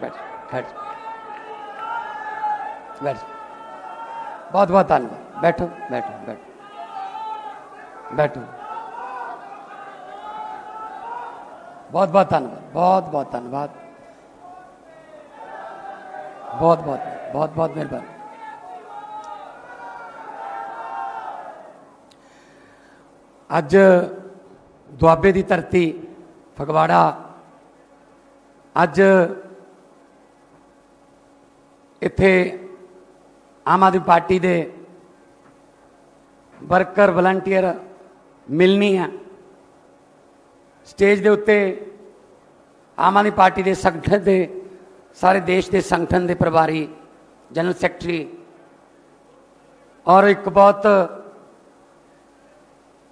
ਬੈਠ ਬੈਠ ਬੈਠ ਬਹੁਤ ਬਹੁਤ ਧੰਨਵਾਦ ਬੈਠੋ ਬੈਠੋ ਬੈਠੋ ਬੈਠੋ ਬਹੁਤ ਬਹੁਤ ਧੰਨਵਾਦ ਬਹੁਤ ਬਹੁਤ ਧੰਨਵਾਦ ਬਹੁਤ ਬਹੁਤ ਬਹੁਤ ਬਹੁਤ ਮਿਹਰਬਾਨੀ ਅੱਜ ਦੁਆਬੇ ਦੀ ਧਰਤੀ ਫਗਵਾੜਾ ਅੱਜ ਇੱਥੇ ਆਮ ਆਦਮੀ ਪਾਰਟੀ ਦੇ ਵਰਕਰ, ਵਲੰਟੀਅਰ ਮਿਲਣੀ ਹੈ ਸਟੇਜ ਦੇ ਉੱਤੇ ਆਮ ਆਦਮੀ ਪਾਰਟੀ ਦੇ ਸੰਗਠਨ ਦੇ, ਸਾਰੇ ਦੇਸ਼ ਦੇ ਸੰਗਠਨ ਦੇ ਪ੍ਰਭਾਰੀ, ਜਨਰਲ ਸੈਕਟਰੀ ਔਰ ਇੱਕ ਬਹੁਤ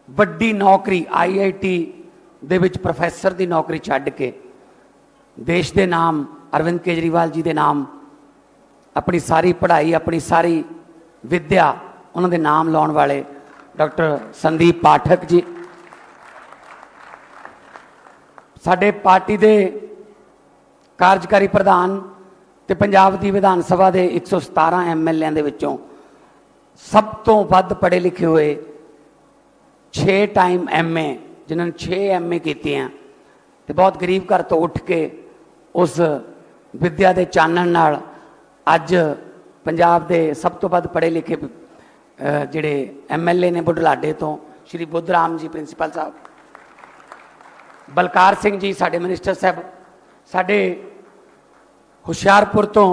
ਵੱਡੀ ਨੌਕਰੀ ਆਈਆਈਟੀ ਦੇ ਵਿੱਚ ਪ੍ਰੋਫੈਸਰ ਦੀ ਨੌਕਰੀ ਛੱਡ ਕੇ ਦੇਸ਼ ਦੇ ਨਾਮ, ਅਰਵਿੰਦ ਕੇਜਰੀਵਾਲ ਜੀ ਦੇ ਨਾਮ ਆਪਣੀ ਸਾਰੀ ਪੜ੍ਹਾਈ, ਆਪਣੀ ਸਾਰੀ ਵਿੱਦਿਆ ਉਹਨਾਂ ਦੇ ਨਾਮ ਲਾਉਣ ਵਾਲੇ ਡਾਕਟਰ ਸੰਦੀਪ ਪਾਠਕ ਜੀ। ਸਾਡੇ ਪਾਰਟੀ ਦੇ ਕਾਰਜਕਾਰੀ ਪ੍ਰਧਾਨ ਤੇ ਪੰਜਾਬ ਦੀ ਵਿਧਾਨ ਸਭਾ ਦੇ 117 ਐਮਐਲਏਆਂ ਦੇ ਵਿੱਚੋਂ ਸਭ ਤੋਂ ਵੱਧ ਪੜ੍ਹੇ ਲਿਖੇ ਹੋਏ 6 ਟਾਈਮ ਐਮਏ ਜਿਨ੍ਹਾਂ ਨੇ 6 ਐਮਏ ਕੀਤੀਆਂ ਤੇ ਬਹੁਤ ਗਰੀਬ ਘਰ ਤੋਂ ਉੱਠ ਕੇ ਉਸ ਵਿੱਦਿਆ ਦੇ ਚਾਨਣ ਨਾਲ ਅੱਜ ਪੰਜਾਬ ਦੇ ਸਭ ਤੋਂ ਵੱਧ ਪੜ੍ਹੇ ਲਿਖੇ ਅਹ, ਜਿਹੜੇ ਐਮਐਲਏ ਨੇ ਬੁਢਲਾਡੇ ਤੋਂ ਸ਼੍ਰੀ ਬੁੱਧਰਾਮ ਜੀ ਪ੍ਰਿੰਸੀਪਲ ਸਾਹਿਬ। ਬਲਕਾਰ ਸਿੰਘ ਜੀ ਸਾਡੇ ਮਿਨਿਸਟਰ ਸਾਹਿਬ ਸਾਡੇ ਹੁਸ਼ਿਆਰਪੁਰ ਤੋਂ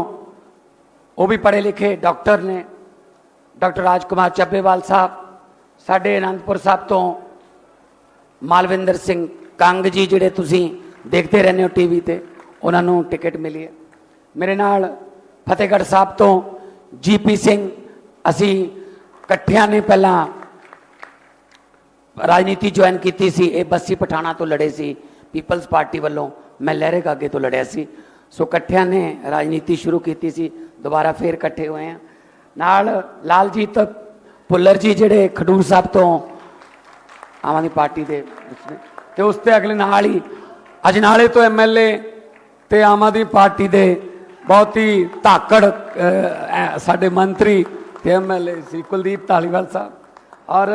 ਉਹ ਵੀ ਪੜ੍ਹੇ ਲਿਖੇ ਡਾਕਟਰ ਨੇ ਡਾਕਟਰ ਰਾਜ ਕੁਮਾਰ ਚੱਬੇਵਾਲ ਸਾਹਿਬ ਸਾਡੇ ਅਨੰਦਪੁਰ ਸਾਹਿਬ ਤੋਂ ਮਾਲਵਿੰਦਰ ਸਿੰਘ ਕੰਗ ਜੀ ਜਿਹੜੇ ਤੁਸੀਂ ਦੇਖਦੇ ਰਹਿੰਦੇ ਹੋ ਟੀਵੀ ਤੇ ਉਹਨਾਂ ਨੂੰ ਟਿਕਟ ਮਿਲੀ ਹੈ। ਮੇਰੇ ਨਾਲ ਫਤਿਹਗੜ੍ਹ ਸਾਹਿਬ ਤੋਂ ਜੀਪੀ ਸਿੰਘ, ਅਸੀਂ ਇਕੱਠਿਆਂ ਨੇ ਪਹਿਲਾਂ ਰਾਜਨੀਤੀ ਜੁਆਇਨ ਕੀਤੀ ਸੀ, ਇਹ ਬੱਸੀ ਪਠਾਣਾ ਤੋਂ ਲੜੇ ਸੀ ਪੀਪਲਸ ਪਾਰਟੀ ਵੱਲੋਂ, ਮੈਂ ਲਹਿਰੇ ਕਾਗੇ ਤੋਂ ਲੜਿਆ ਸੀ। ਸੋ ਇਕੱਠਿਆਂ ਨੇ ਰਾਜਨੀਤੀ ਸ਼ੁਰੂ ਕੀਤੀ ਸੀ, ਦੁਬਾਰਾ ਫੇਰ ਇਕੱਠੇ ਹੋਏ ਆ ਨਾਲ ਲਾਲਜੀਤ ਭੁੱਲਰ ਜੀ ਜਿਹੜੇ ਖਡੂਰ ਸਾਹਿਬ ਤੋਂ ਆਮ ਆਦਮੀ ਪਾਰਟੀ ਦੇ ਵਿੱਚ ਤੇ ਉਸ ਤੇ ਅਗਲੇ ਨਾਲ ਹੀ ਅਜਨਾਲੇ ਤੋਂ ਐਮਐਲਏ ਤੇ ਆਮ ਆਦਮੀ ਪਾਰਟੀ ਦੇ ਬਹੁਤ ਹੀ ਧਾਕੜ ਅਹ, ਐ- ਸਾਡੇ ਮੰਤਰੀ ਤੇ ਐਮਐਲਏ ਸ੍ਰੀ ਕੁਲਦੀਪ ਧਾਲੀਵਾਲ ਸਾਹਿਬ ਔਰ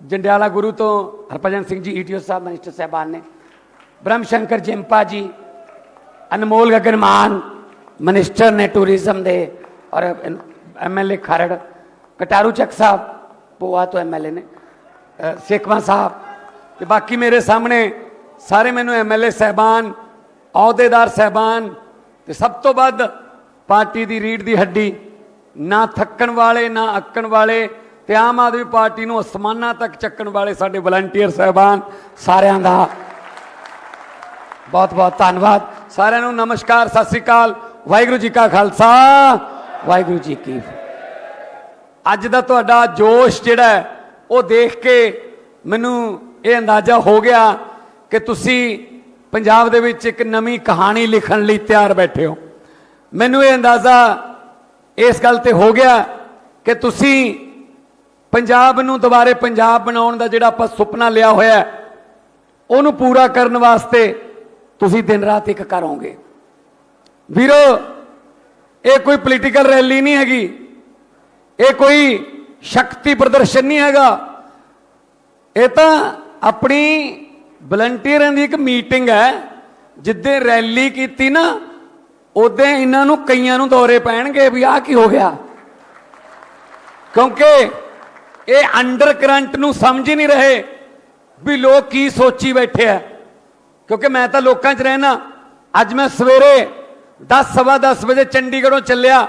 ਜੰਡਿਆਲਾ ਗੁਰੂ ਤੋਂ ਹਰਭਜਨ ਸਿੰਘ ਜੀ ਈਟੀਓ ਸਾਹਿਬ ਮਨਿਸਟਰ ਸਾਹਿਬਾਨ ਨੇ। ਬ੍ਰਹਮ ਸ਼ੰਕਰ ਜਿੰਪਾ ਜੀ ਅਨਮੋਲ ਗਗਨਮਾਨ ਮਨਿਸਟਰ ਨੇ ਟੂਰਿਜ਼ਮ ਦੇ ਔਰ ਐਮਐਲਏ ਖਰੜ ਕਟਾਰੂ ਚੱਕ ਸਾਹਿਬ ਪੋਆ ਤੋਂ ਐਮਐਲਏ ਨੇ ਅ, ਸੇਖਵਾਂ ਸਾਹਿਬ ਤੇ ਬਾਕੀ ਮੇਰੇ ਸਾਹਮਣੇ ਸਾਰੇ ਮੈਨੂੰ ਐਮਐਲਏ ਸਹਿਬਾਨ ਅਹੁਦੇਦਾਰ ਸਹਿਬਾਨ ਤੇ ਸਭ ਤੋਂ ਵੱਧ ਪਾਰਟੀ ਦੀ ਰੀੜ ਦੀ ਹੱਡੀ, ਨਾ ਥੱਕਣ ਵਾਲੇ, ਨਾ ਅੱਕਣ ਵਾਲੇ, ਤੇ ਆਮ ਆਦਮੀ ਪਾਰਟੀ ਨੂੰ ਅਸਮਾਨਾਂ ਤੱਕ ਚੱਕਣ ਵਾਲੇ ਸਾਡੇ ਵਲੰਟੀਅਰ ਸਹਿਬਾਨ ਸਾਰਿਆਂ ਦਾ। ਬਹੁਤ ਬਹੁਤ ਧੰਨਵਾਦ। ਸਾਰਿਆਂ ਨੂੰ ਨਮਸਕਾਰ, ਸਤਿ ਸ੍ਰੀ ਅਕਾਲ। ਵਾਹਿਗੁਰੂ ਜੀ ਕਾ ਖਾਲਸਾ, ਵਾਹਿਗੁਰੂ ਜੀ ਕੀ ਅੱਜ ਦਾ ਤੁਹਾਡਾ ਜੋਸ਼ ਜਿਹੜਾ ਉਹ ਦੇਖ ਕੇ ਮੈਨੂੰ ਇਹ ਅੰਦਾਜ਼ਾ ਹੋ ਗਿਆ ਕਿ ਤੁਸੀਂ ਪੰਜਾਬ ਦੇ ਵਿੱਚ ਇੱਕ ਨਵੀਂ ਕਹਾਣੀ ਲਿਖਣ ਲਈ ਤਿਆਰ ਬੈਠੇ ਹੋ। ਮੈਨੂੰ ਇਹ ਅੰਦਾਜ਼ਾ ਇਸ ਗੱਲ ਤੇ ਹੋ ਗਿਆ ਕਿ ਤੁਸੀਂ ਪੰਜਾਬ ਨੂੰ ਦੁਬਾਰੇ ਪੰਜਾਬ ਬਣਾਉਣ ਦਾ ਜਿਹੜਾ ਆਪਾਂ ਸੁਪਨਾ ਲਿਆ ਹੋਇਆ ਉਹਨੂੰ ਪੂਰਾ ਕਰਨ ਵਾਸਤੇ ਤੁਸੀਂ ਦਿਨ ਰਾਤ ਇੱਕ ਕਰੋਗੇ ਵੀਰੋ, ਇਹ ਕੋਈ ਪੋਲੀਟੀਕਲ ਰੈਲੀ ਨਹੀਂ ਹੈਗੀ। ਇਹ ਕੋਈ ਸ਼ਕਤੀ ਪ੍ਰਦਰਸ਼ਨ ਨਹੀਂ ਹੈਗਾ। ਇਹ ਤਾਂ ਆਪਣੀ ਵਲੰਟੀਅਰਾਂ ਦੀ ਇੱਕ ਮੀਟਿੰਗ ਹੈ, ਜਿੱਦੇ ਰੈਲੀ ਕੀਤੀ ਨਾ ਉਦੋਂ ਇਹਨਾਂ ਨੂੰ ਕਈਆਂ ਨੂੰ ਦੌਰੇ ਪੈਣਗੇ ਵੀ ਆਹ ਕੀ ਹੋ ਗਿਆ। ਕਿਉਂਕਿ ਇਹ ਅੰਡਰ ਕਰੰਟ ਨੂੰ ਸਮਝ ਹੀ ਨਹੀਂ ਰਹੇ ਵੀ ਲੋਕ ਕੀ ਸੋਚੀ ਬੈਠੇ ਆ। ਕਿਉਂਕਿ ਮੈਂ ਤਾਂ ਲੋਕਾਂ 'ਚ ਰਹਿਣਾ ਅੱਜ ਮੈਂ ਸਵੇਰੇ 10 ਸਵਾ 10 ਵਜੇ ਚੰਡੀਗੜ੍ਹੋਂ ਚੱਲਿਆ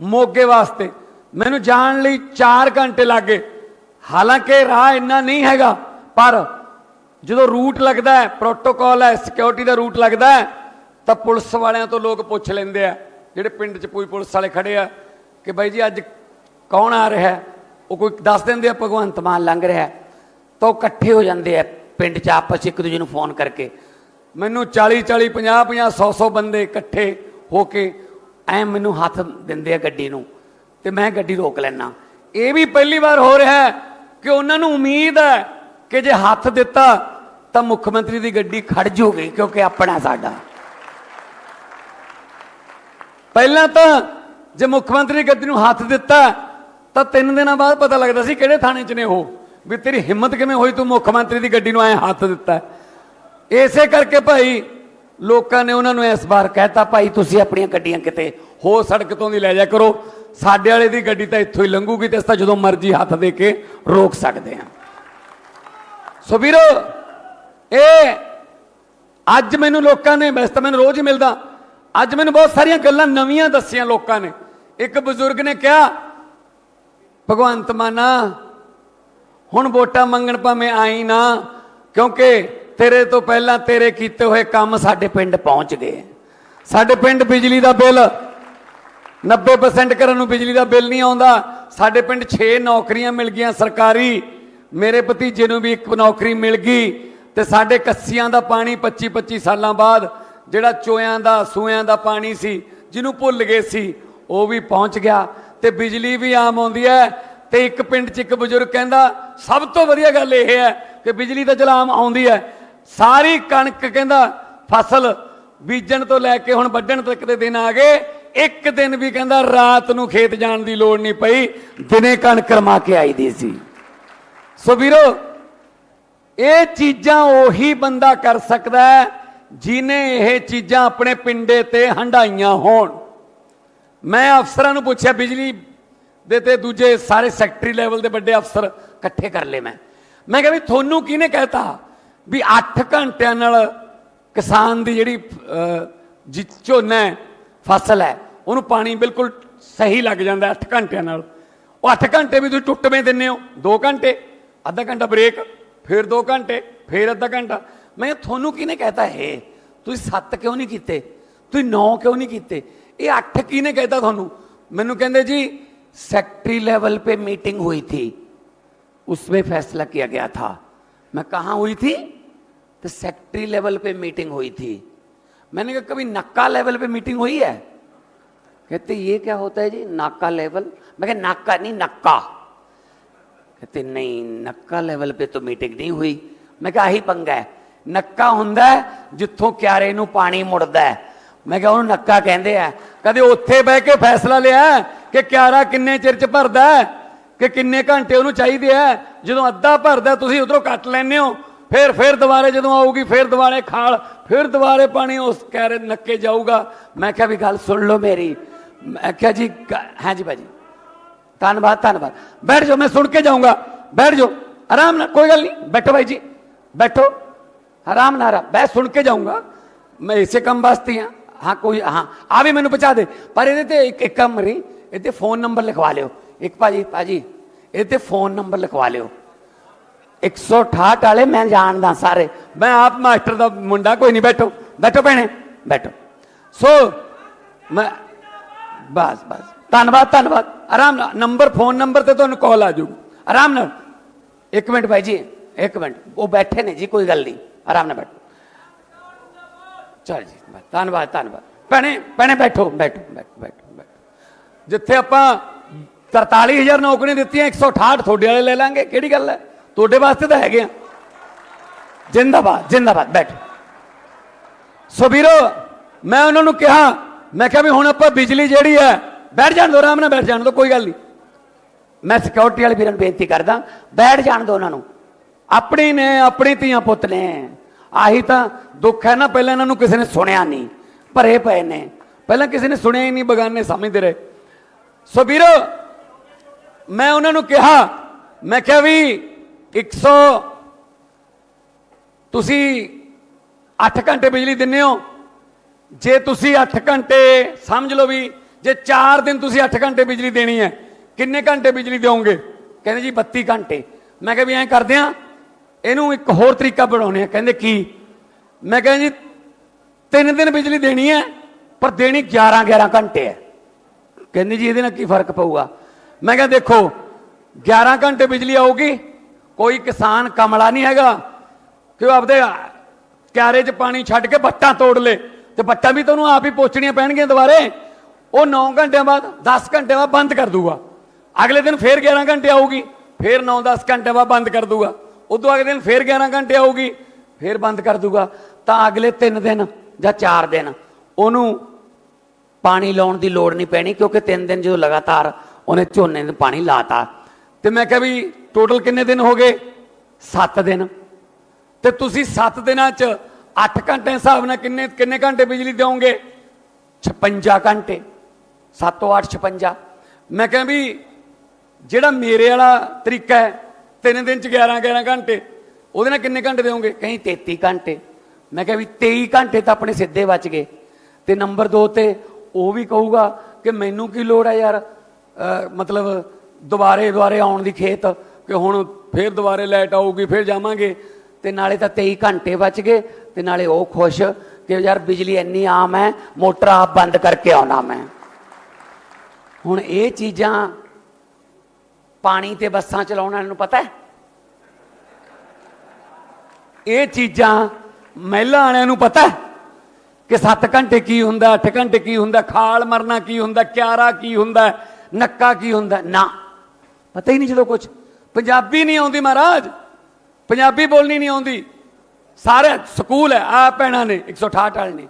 ਮੋਗੇ ਵਾਸਤੇ। ਮੈਨੂੰ ਜਾਣ ਲਈ 4 ਘੰਟੇ ਲੱਗੇ। ਹਾਲਾਂਕਿ ਰਾਹ ਇੰਨਾ ਨਹੀਂ ਹੈਗਾ, ਪਰ ਜਦੋਂ ਰੂਟ ਲੱਗਦਾ ਹੈ ਪ੍ਰੋਟੋਕਾਲ ਹੈ ਸਿਕਿਉਰਿਟੀ ਦਾ ਰੂਟ ਲੱਗਦਾ ਹੈ, ਤਾਂ ਪੁਲਿਸ ਵਾਲਿਆਂ ਤੋਂ ਲੋਕ ਪੁੱਛ ਲੈਂਦੇ ਆ, ਜਿਹੜੇ ਪਿੰਡ 'ਚ ਕੋਈ ਪੁਲਿਸ ਵਾਲੇ ਖੜੇ ਆ, ਕਿ ਬਾਈ ਜੀ ਅੱਜ ਕੌਣ ਆ ਰਿਹਾ ਉਹ ਕੋਈ ਦੱਸ ਦਿੰਦੇ ਆ, ਭਗਵੰਤ ਮਾਨ ਲੰਘ ਰਿਹਾ ਤਾਂ ਉਹ ਇਕੱਠੇ ਹੋ ਜਾਂਦੇ ਆ ਪਿੰਡ 'ਚ ਆਪਸ ਇੱਕ ਦੂਜੇ ਨੂੰ ਫੋਨ ਕਰਕੇ। ਮੈਨੂੰ 40 40 50 50 100 100 ਬੰਦੇ ਇਕੱਠੇ ਹੋ ਕੇ ਐ ਮੈਨੂੰ ਹੱਥ ਦਿੰਦੇ ਆ ਗੱਡੀ ਨੂੰ, ਤੇ ਮੈਂ ਗੱਡੀ ਰੋਕ ਲੈਣਾ ਇਹ ਵੀ ਪਹਿਲੀ ਵਾਰ ਹੋ ਰਿਹਾ ਹੈ ਕਿ ਉਹਨਾਂ ਨੂੰ ਉਮੀਦ ਹੈ ਕਿ ਜੇ ਹੱਥ ਦਿੱਤਾ ਤਾਂ ਮੁੱਖ ਮੰਤਰੀ ਦੀ ਗੱਡੀ ਖੜ ਜੂਗੀ ਕਿਉਂਕਿ ਆਪਣਾ ਸਾਡਾ। ਪਹਿਲਾਂ ਤਾਂ ਜੇ ਮੁੱਖ ਮੰਤਰੀ ਗੱਡੀ ਨੂੰ ਹੱਥ ਦਿੱਤਾ, ਤਾਂ ਤਿੰਨ ਦਿਨਾਂ ਬਾਅਦ ਪਤਾ ਲੱਗਦਾ ਸੀ ਕਿਹੜੇ ਥਾਣੇ 'ਚ ਨੇ ਉਹ, ਵੀ ਤੇਰੀ ਹਿੰਮਤ ਕਿਵੇਂ ਹੋਈ ਤੂੰ ਮੁੱਖ ਮੰਤਰੀ ਦੀ ਗੱਡੀ ਨੂੰ ਐ ਹੱਥ ਦਿੱਤਾ। ਇਸੇ ਕਰਕੇ ਭਾਈ ਲੋਕਾਂ ਨੇ ਉਹਨਾਂ ਨੂੰ ਇਸ ਵਾਰ ਕਹਤਾ, ਭਾਈ ਤੁਸੀਂ ਆਪਣੀਆਂ ਗੱਡੀਆਂ ਕਿਤੇ ਹੋ ਸੜਕ ਤੋਂ ਦੀ ਲੈ ਜਾ ਕਰੋ। ਸਾਡੇ ਵਾਲੇ ਦੀ ਗੱਡੀ ਤਾਂ ਇੱਥੋਂ ਹੀ ਲੰਘੂਗੀ ਤੇ ਅਸੀਂ ਤਾਂ ਜਦੋਂ ਮਰਜ਼ੀ ਹੱਥ ਦੇ ਕੇ ਰੋਕ ਸਕਦੇ ਹਾਂ। ਸੋ ਵੀਰੋ ਇਹ ਅੱਜ ਮੈਨੂੰ ਲੋਕਾਂ ਨੇ, ਵੈਸੇ ਤਾਂ ਮੈਨੂੰ ਰੋਜ਼ ਹੀ ਮਿਲਦਾ, ਅੱਜ ਮੈਨੂੰ ਬਹੁਤ ਸਾਰੀਆਂ ਗੱਲਾਂ ਨਵੀਆਂ ਦੱਸੀਆਂ ਲੋਕਾਂ ਨੇ। ਇੱਕ ਬਜ਼ੁਰਗ ਨੇ ਕਿਹਾ, ਭਗਵੰਤ ਮਾਨਾ ਹੁਣ ਵੋਟਾਂ ਮੰਗਣ ਭਾਵੇਂ ਆਈ ਨਾ, ਕਿਉਂਕਿ ਤੇਰੇ ਤੋਂ ਪਹਿਲਾਂ ਤੇਰੇ ਕੀਤੇ ਹੋਏ ਕੰਮ ਸਾਡੇ ਪਿੰਡ ਪਹੁੰਚ ਗਏ। ਸਾਡੇ ਪਿੰਡ ਬਿਜਲੀ ਦਾ ਬਿੱਲ 90% ਕਰਨ ਨੂੰ ਬਿਜਲੀ ਦਾ ਬਿੱਲ ਨਹੀਂ ਆਉਂਦਾ। ਸਾਡੇ ਪਿੰਡ 6 ਨੌਕਰੀਆਂ ਮਿਲ ਗਈਆਂ ਸਰਕਾਰੀ, ਮੇਰੇ ਭਤੀਜੇ ਨੂੰ ਵੀ ਇੱਕ ਨੌਕਰੀ ਮਿਲ ਗਈ। ਤੇ ਸਾਡੇ ਕੱਸੀਆਂ ਦਾ ਪਾਣੀ 25 25 ਸਾਲਾਂ ਬਾਅਦ ਜਿਹੜਾ ਚੋਇਆਂ ਦਾ, ਸੂਇਆਂ ਦਾ ਪਾਣੀ ਸੀ, ਜਿਹਨੂੰ ਭੁੱਲ ਗਏ ਸੀ, ਉਹ ਵੀ ਪਹੁੰਚ ਗਿਆ ਤੇ ਬਿਜਲੀ ਵੀ ਆਮ ਆਉਂਦੀ ਹੈ ਤੇ ਇੱਕ ਪਿੰਡ 'ਚ ਇੱਕ ਬਜ਼ੁਰਗ ਕਹਿੰਦਾ, ਸਭ ਤੋਂ ਵਧੀਆ ਗੱਲ ਇਹ ਹੈ ਕਿ ਬਿਜਲੀ ਤਾਂ ਚਲਾਮ ਆਉਂਦੀ ਹੈ। ਸਾਰੀ ਕਣਕ ਕਹਿੰਦਾ, ਫਸਲ ਬੀਜਣ ਤੋਂ ਲੈ ਕੇ ਹੁਣ ਵੱਢਣ ਤੱਕ ਦੇ ਦਿਨ ਆ ਗਏ, ਇੱਕ ਦਿਨ ਵੀ ਕਹਿੰਦਾ ਰਾਤ ਨੂੰ ਖੇਤ ਜਾਣ ਦੀ ਲੋੜ ਨਹੀਂ ਪਈ, ਦਿਨੇ ਕਣਕ ਰਮਾ ਕੇ ਆਈ ਦੀ ਸੀ। ਸੋ ਵੀਰੋ ਇਹ ਚੀਜ਼ਾਂ ਉਹੀ ਬੰਦਾ ਕਰ ਸਕਦਾ ਹੈ ਜਿਨੇ ਇਹ ਚੀਜ਼ਾਂ ਆਪਣੇ ਪਿੰਡੇ ਤੇ ਹੰਡਾਈਆਂ ਹੋਣ। ਮੈਂ ਅਫਸਰਾਂ ਨੂੰ ਪੁੱਛਿਆ, ਬਿਜਲੀ ਦੇ ਤੇ ਦੂਜੇ ਸਾਰੇ ਸੈਕਟਰੀ ਲੈਵਲ ਦੇ ਵੱਡੇ ਅਫਸਰ ਇਕੱਠੇ ਕਰ ਲਏ ਮੈਂ। ਮੈਂ ਕਿਹਾ ਵੀ ਤੁਹਾਨੂੰ ਕਿਹਨੇ ਕਹਿਤਾ ਵੀ 8 ਘੰਟਿਆਂ ਨਾਲ ਕਿਸਾਨ ਦੀ ਜਿਹੜੀ ਝੋਨਾ ਫਸਲ ਹੈ, ਉਹਨੂੰ ਪਾਣੀ ਬਿਲਕੁਲ ਸਹੀ ਲੱਗ ਜਾਂਦਾ 8 ਘੰਟਿਆਂ ਨਾਲ। ਉਹ 8 ਘੰਟੇ ਵੀ ਤੁਸੀਂ ਟੁੱਟਵੇਂ ਦਿੰਦੇ ਹੋ 2 ਘੰਟੇ, ਅੱਧਾ ਘੰਟਾ ਬ੍ਰੇਕ। ਫਿਰ 2 ਘੰਟੇ ਫਿਰ ਅੱਧਾ ਘੰਟਾ ਮੈਂ ਕਿਹਾ, ਤੁਹਾਨੂੰ ਕਿਹਨੇ ਕਹਿਤਾ ਹੈ ਤੁਸੀਂ 7 ਕਿਉਂ ਨਹੀਂ ਕੀਤੇ ਤੁਸੀਂ 9 ਕਿਉਂ ਨਹੀਂ ਕੀਤੇ ਇਹ 8 ਕਿਹਨੇ ਕਹਿਤਾ ਤੁਹਾਨੂੰ ਮੈਨੂੰ ਕਹਿੰਦੇ ਜੀ सेक्रेटरी लेवल पे मीटिंग हुई थी उसमें फैसला किया गया था मैं कहा हुई थी तो सेक्रेटरी लेवल पे मीटिंग हुई थी मैंने कहा कभी नक्का लेवल पे मीटिंग हुई है कहते ये क्या होता है जी नाका लेवल मैं कहा नाका नहीं नक्का कहते नहीं नक्का लेवल पे तो मीटिंग नहीं हुई मैं कहा आही पंगा है ਨੱਕਾ ਹੁੰਦਾ ਹੈ ਜਿੱਥੋਂ ਕਿਆਰੇ ਨੂੰ ਪਾਣੀ ਮੁੜਦਾ ਹੈ ਮੈਂ ਕਿਹਾ ਉਹਨੂੰ ਨੱਕਾ ਕਹਿੰਦੇ ਆ ਕਦੇ ਉੱਥੇ ਬਹਿ ਕੇ ਫੈਸਲਾ ਲਿਆ ਕਿ ਕਿਆਰਾ ਕਿੰਨੇ ਚਿਰ ਚ ਭਰਦਾ ਹੈ ਕਿ ਕਿੰਨੇ ਘੰਟੇ ਉਹਨੂੰ ਚਾਹੀਦੇ ਆ ਜਦੋਂ ਅੱਧਾ ਭਰਦਾ ਤੁਸੀਂ ਉਧਰੋਂ ਕੱਟ ਲੈਂਦੇ ਹੋ ਫਿਰ ਫਿਰ ਦੁਬਾਰੇ ਜਦੋਂ ਆਊਗੀ ਫਿਰ ਦੁਬਾਰੇ ਖਾਲ ਫਿਰ ਦੁਬਾਰੇ ਪਾਣੀ ਉਸ ਕਿਆਰੇ ਨੱਕੇ ਜਾਊਗਾ ਮੈਂ ਕਿਹਾ ਵੀ ਗੱਲ ਸੁਣ ਲਓ ਮੇਰੀ ਮੈਂ ਕਿਹਾ ਜੀ ਗ- ਹਾਂ ਜੀ ਭਾਜੀ ਧੰਨਵਾਦ ਧੰਨਵਾਦ ਬੈਠ ਜਾਓ ਮੈਂ ਸੁਣ ਕੇ ਜਾਊਂਗਾ ਬੈਠ ਜਾਓ ਆਰਾਮ ਨਾਲ ਕੋਈ ਗੱਲ ਨਹੀਂ ਬੈਠੋ ਭਾਈ ਜੀ ਬੈਠੋ ਆਰਾਮ ਨਾਲ ਮੈਂ ਸੁਣ ਕੇ ਜਾਊਂਗਾ ਮੈਂ ਇਸੇ ਕੰਮ ਵਾਸਤੇ ਹੀ ਹਾਂ ਹਾਂ ਕੋਈ ਹਾਂ ਆ ਵੀ ਮੈਨੂੰ ਪਹੁੰਚਾ ਦੇ ਪਰ ਇਹਦੇ ਤੇ ਇੱਕ ਇੱਕ ਕੰਮ ਰੀ ਇਹਦੇ ਫੋਨ ਨੰਬਰ ਲਿਖਵਾ ਲਿਓ ਇੱਕ ਭਾਜੀ ਭਾਜੀ ਇਹਦੇ ਤੇ ਫੋਨ ਨੰਬਰ ਲਿਖਵਾ ਲਿਓ 168 ਵਾਲੇ ਮੈਂ ਜਾਣਦਾ ਸਾਰੇ ਮੈਂ ਆਪ ਮਾਸਟਰ ਦਾ ਮੁੰਡਾ ਕੋਈ ਨਹੀਂ ਬੈਠੋ ਬੈਠੋ ਭੈਣੇ ਬੈਠੋ ਸੋ ਮੈਂ ਬਸ ਬਸ ਧੰਨਵਾਦ ਧੰਨਵਾਦ। ਆਰਾਮ ਨਾਲ, ਨੰਬਰ, ਫੋਨ ਨੰਬਰ ਤੇ ਤੁਹਾਨੂੰ ਕਾਲ ਆ ਜਾਊ ਆਰਾਮ ਨਾਲ। ਇੱਕ ਮਿੰਟ ਭਾਈ ਜੀ, ਇੱਕ ਮਿੰਟ। ਉਹ ਬੈਠੇ ਨੇ ਜੀ, ਕੋਈ ਗੱਲ ਨਹੀਂ। ਆਰਾਮ ਨਾਲ ਬੈਠੋ। ਚਲ ਜੀ ਧੰਨਵਾਦ ਧੰਨਵਾਦ। ਭੈਣੇ ਭੈਣੇ ਬੈਠੋ ਬੈਠੋ ਬੈਠੋ ਬੈਠੋ ਬੈਠੋ। ਜਿੱਥੇ ਆਪਾਂ 43000 ਨੌਕਰੀਆਂ ਦਿੱਤੀਆਂ 168 ਤੁਹਾਡੇ ਵਾਲੇ ਲੈ ਲਾਂਗੇ। ਕਿਹੜੀ ਗੱਲ ਹੈ? ਤੁਹਾਡੇ ਵਾਸਤੇ ਤਾਂ ਹੈਗੇ ਆ। ਜਿੰਦਾਬਾਦ ਜਿੰਦਾਬਾਦ, ਬੈਠੋ। ਸੋ ਵੀਰੋ, ਮੈਂ ਉਹਨਾਂ ਨੂੰ ਕਿਹਾ, ਮੈਂ ਕਿਹਾ ਵੀ ਹੁਣ ਆਪਾਂ ਬਿਜਲੀ ਜਿਹੜੀ ਹੈ ਬੈਠ ਜਾਣ ਦੋ, ਆਰਾਮ ਨਾਲ ਬੈਠ ਜਾਣ ਦੋ, ਕੋਈ ਗੱਲ ਨਹੀਂ। ਮੈਂ ਸਿਕਿਉਰਿਟੀ ਵਾਲੇ ਵੀਰਾਂ ਨੂੰ ਬੇਨਤੀ ਕਰਦਾ, ਬੈਠ ਜਾਣ ਦੋ ਉਹਨਾਂ ਨੂੰ। ਆਪਣੀ ਨੇ, ਆਪਣੀ ਧੀਆਂ ਪੁੱਤ ਨੇ। ਆਹੀ ਤਾਂ ਦੁੱਖ ਹੈ ਨਾ, ਪਹਿਲਾਂ ਇਹਨਾਂ ਨੂੰ ਕਿਸੇ ਨੇ ਸੁਣਿਆ ਨਹੀਂ। ਭਰੇ ਪਏ ਨੇ। ਪਹਿਲਾਂ ਕਿਸੇ ਨੇ ਸੁਣਿਆ ਹੀ ਨਹੀਂ, ਬਗਾਨੇ ਸਮਝਦੇ ਰਹੇ। ਸੋ ਵੀਰੋ, ਮੈਂ ਉਹਨਾਂ ਨੂੰ ਕਿਹਾ, ਮੈਂ ਕਿਹਾ ਵੀ 100 ਤੁਸੀਂ 8 ਘੰਟੇ ਬਿਜਲੀ ਦਿੰਦੇ ਹੋ। ਜੇ ਤੁਸੀਂ 8 ਘੰਟੇ ਸਮਝ ਲਓ ਵੀ ਜੇ 4 ਦਿਨ ਤੁਸੀਂ 8 ਘੰਟੇ ਬਿਜਲੀ ਦੇਣੀ ਹੈ, ਕਿੰਨੇ ਘੰਟੇ ਬਿਜਲੀ ਦਿਓਗੇ? ਕਹਿੰਦੇ ਜੀ 32 ਘੰਟੇ। ਮੈਂ ਕਿਹਾ ਵੀ ਐਂ ਕਰਦੇ ਆ ਇਹਨੂੰ ਇੱਕ ਹੋਰ ਤਰੀਕਾ ਬਣਾਉਣੇ ਆ ਕਹਿੰਦੇ ਕੀ? ਮੈਂ ਕਿਹਾ ਜੀ 3 ਦਿਨ ਬਿਜਲੀ ਦੇਣੀ ਹੈ, ਪਰ ਦੇਣੀ 11 11 ਘੰਟੇ ਹੈ। ਕਹਿੰਦੇ ਜੀ ਇਹਦੇ ਨਾਲ ਕੀ ਫ਼ਰਕ ਪਊਗਾ? ਮੈਂ ਕਿਹਾ ਦੇਖੋ 11 ਘੰਟੇ ਬਿਜਲੀ ਆਊਗੀ, ਕੋਈ ਕਿਸਾਨ ਕਮਲਾ ਨਹੀਂ ਹੈਗਾ, ਕਿ ਉਹ ਆਪਦੇ ਕਿਆਰੇ 'ਚ ਪਾਣੀ ਛੱਡ ਕੇ ਬੱਟਾਂ ਤੋੜ ਲੇ, ਤੇ ਬੱਟਾਂ ਵੀ ਤੁਹਾਨੂੰ ਆਪ ਹੀ ਪੋਚਣੀਆਂ ਪੈਣਗੀਆਂ ਦੁਬਾਰੇ। ਉਹ 9 ਘੰਟਿਆਂ ਬਾਅਦ 10 ਘੰਟਿਆਂ ਬਾਅਦ ਬੰਦ ਕਰ ਦੂਗਾ। ਅਗਲੇ ਦਿਨ ਫੇਰ 11 ਘੰਟੇ ਆਊਗੀ, ਫੇਰ 9-10 ਘੰਟਿਆਂ ਬਾਅਦ ਬੰਦ ਕਰ ਦੂਗਾ। ਉਦੋਂ ਅਗਲੇ ਦਿਨ ਫੇਰ 11 ਘੰਟੇ ਆਊਗੀ, ਫੇਰ ਬੰਦ ਕਰ ਦੂਗਾ। ਤਾਂ ਅਗਲੇ 3 ਦਿਨ ਜਾਂ 4 ਦਿਨ ਉਹਨੂੰ ਪਾਣੀ ਲਾਉਣ ਦੀ ਲੋੜ ਨਹੀਂ ਪੈਣੀ, ਕਿਉਂਕਿ ਤਿੰਨ ਦਿਨ ਜਦੋਂ ਲਗਾਤਾਰ ਉਹਨੇ ਝੋਨੇ ਨੂੰ ਪਾਣੀ ਲਾਤਾ। ਤੇ ਮੈਂ ਕਿਹਾ ਵੀ ਟੋਟਲ ਕਿੰਨੇ ਦਿਨ ਹੋ ਗਏ? 7 ਦਿਨ। ਤੇ ਤੁਸੀਂ 7 ਦਿਨਾਂ 'ਚ 8 ਘੰਟੇ ਹਿਸਾਬ ਨਾਲ ਕਿੰਨੇ ਕਿੰਨੇ ਘੰਟੇ ਬਿਜਲੀ ਦਿਓਗੇ? 56 ਘੰਟੇ। 7 ਤੋਂ 8 56 ਮੈਂ ਕਿਹਾ ਵੀ ਜਿਹੜਾ ਮੇਰੇ ਵਾਲਾ ਤਰੀਕਾ ਹੈ, ਤਿੰਨ ਦਿਨ 'ਚ 11 11 ਘੰਟੇ, ਉਹਦੇ ਨਾਲ ਕਿੰਨੇ ਘੰਟੇ ਦਿਓਗੇ? ਕਹੀਂ 33 ਘੰਟੇ। ਮੈਂ ਕਿਹਾ ਵੀ 23 ਘੰਟੇ ਤਾਂ ਆਪਣੇ ਸਿੱਧੇ ਬਚ ਗਏ। ਤੇ ਨੰਬਰ 2 ਤੇ ਉਹ ਵੀ ਕਹੂਗਾ ਕਿ ਮੈਨੂੰ ਕੀ ਲੋੜ ਹੈ ਯਾਰ ਮਤਲਬ ਦੁਬਾਰੇ ਦੁਬਾਰੇ ਆਉਣ ਦੀ ਖੇਤ, ਕਿ ਹੁਣ ਫੇਰ ਦੁਬਾਰੇ ਲਾਈਟ ਆਊਗੀ, ਫੇਰ ਜਾਵਾਂਗੇ। ਤੇ ਨਾਲੇ ਤਾਂ 23 ਘੰਟੇ ਬਚ ਗਏ, ਤੇ ਨਾਲੇ ਉਹ ਖੁਸ਼ ਕਿ ਯਾਰ ਬਿਜਲੀ ਇੰਨੀ ਆਮ ਹੈ, ਮੋਟਰ ਆਪ ਬੰਦ ਕਰਕੇ ਆਉਣਾ ਮੈਂ। ਹੁਣ ਇਹ ਚੀਜ਼ਾਂ ਪਾਣੀ ਤੇ ਬੱਸਾਂ ਚਲਾਉਣ ਵਾਲਿਆਂ ਨੂੰ ਪਤਾ ਹੈ? ਇਹ ਚੀਜ਼ਾਂ ਮਹਿਲਾ ਵਾਲਿਆਂ ਨੂੰ ਪਤਾ ਹੈ ਕਿ 7 ਘੰਟੇ ਕੀ ਹੁੰਦਾ 8 ਘੰਟੇ ਕੀ ਹੁੰਦਾ, ਖਾਲ ਮਰਨਾ ਕੀ ਹੁੰਦਾ, ਕਿਆਰਾ ਕੀ ਹੁੰਦਾ, ਨੱਕਾ ਕੀ ਹੁੰਦਾ? ਨਾ। ਪਤਾ ਹੀ ਨਹੀਂ ਜਦੋਂ ਕੁਝ ਪੰਜਾਬੀ ਨਹੀਂ ਆਉਂਦੀ ਮਹਾਰਾਜ। ਪੰਜਾਬੀ ਬੋਲਣੀ ਨਹੀਂ ਆਉਂਦੀ। ਸਾਰੇ ਸਕੂਲ ਹੈ ਆ ਭੈਣਾਂ ਨੇ 168 ਵਾਲੇ ਨੇ।